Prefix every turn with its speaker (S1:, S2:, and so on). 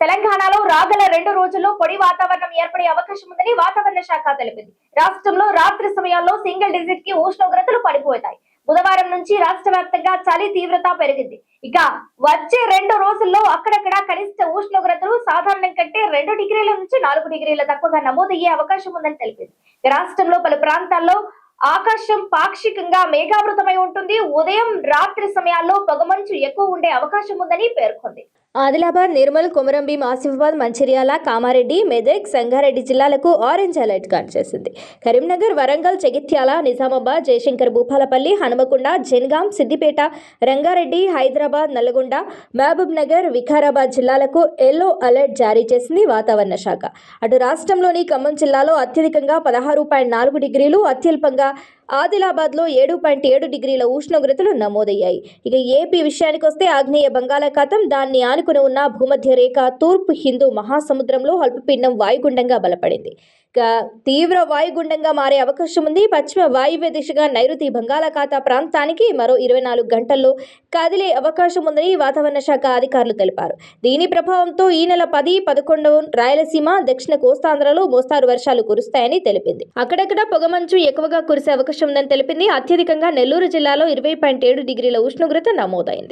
S1: తెలంగాణలో రాగల రెండు రోజుల్లో పొడి వాతావరణం ఏర్పడే అవకాశం ఉందని వాతావరణ శాఖ తెలిపింది. రాష్ట్రంలో రాత్రి సమయాల్లో సింగిల్ డిజిట్కి ఉష్ణోగ్రతలు పడిపోతాయి. బుధవారం నుంచి రాష్ట్ర వ్యాప్తంగా చలి తీవ్రత పెరిగింది. ఇక వచ్చే రెండు రోజుల్లో అక్కడక్కడ కనిష్ట ఉష్ణోగ్రతలు సాధారణం కంటే రెండు డిగ్రీల నుంచి నాలుగు డిగ్రీల తక్కువగా నమోదయ్యే అవకాశం ఉందని తెలిపింది. రాష్ట్రంలో పలు ప్రాంతాల్లో ఆకాశం పాక్షికంగా మేఘావృతమై ఉంటుంది. ఉదయం రాత్రి సమయాల్లో పొగమంచు ఎక్కువ ఉండే అవకాశం ఉందని పేర్కొంది.
S2: ఆదిలాబాద్ నిర్మల్ కొమరంభీం ఆసిఫాబాద్ మంచిర్యాల కామారెడ్డి మెదక్ సంగారెడ్డి జిల్లాలకు ఆరెంజ్ అలర్ట్ గాన్ చేసింది. కరీంనగర్ వరంగల్ జగిత్యాల నిజామాబాద్ జయశంకర్ భూపాలపల్లి హనుమకొండ జనగాం సిద్దిపేట రంగారెడ్డి హైదరాబాద్ నల్గొండ మహబూబ్ నగర్ వికారాబాద్ జిల్లాలకు ఎల్లో అలర్ట్ జారీ చేసింది వాతావరణ శాఖ. అటు రాష్ట్రంలోని ఖమ్మం జిల్లాలో అత్యధికంగా పదహారు పాయింట్ నాలుగు డిగ్రీలు అత్యల్పంగా ఆదిలాబాద్లో ఏడు పాయింట్ ఏడు డిగ్రీల ఉష్ణోగ్రతలు నమోదయ్యాయి. ఇక ఏపీ విషయానికి వస్తే ఆగ్నేయ బంగాళాఖాతం దాన్ని ఆనుకుని ఉన్న భూమధ్య రేఖ తూర్పు హిందూ మహాసముద్రంలో అల్పపీండం వాయుగుండంగా బలపడింది. తీవ్ర వాయుగుండంగా మారే అవకాశం ఉంది. పశ్చిమ వాయువ్య దిశగా నైరుతి బంగాళాఖాత ప్రాంతానికి మరో ఇరవై నాలుగు గంటల్లో కదిలే అవకాశం ఉందని వాతావరణ శాఖ అధికారులు తెలిపారు. దీని ప్రభావంతో ఈ నెల పది పదకొండు రాయలసీమ దక్షిణ కోస్తాంధ్రలో మోస్తారు వర్షాలు కురుస్తాయని తెలిపింది. అక్కడక్కడ పొగమంచు ఎక్కువగా కురిసే అవకాశం ఉందని తెలిపింది. అత్యధికంగా నెల్లూరు జిల్లాలో ఇరవై పాయింట్ ఏడు డిగ్రీల ఉష్ణోగ్రత నమోదైంది.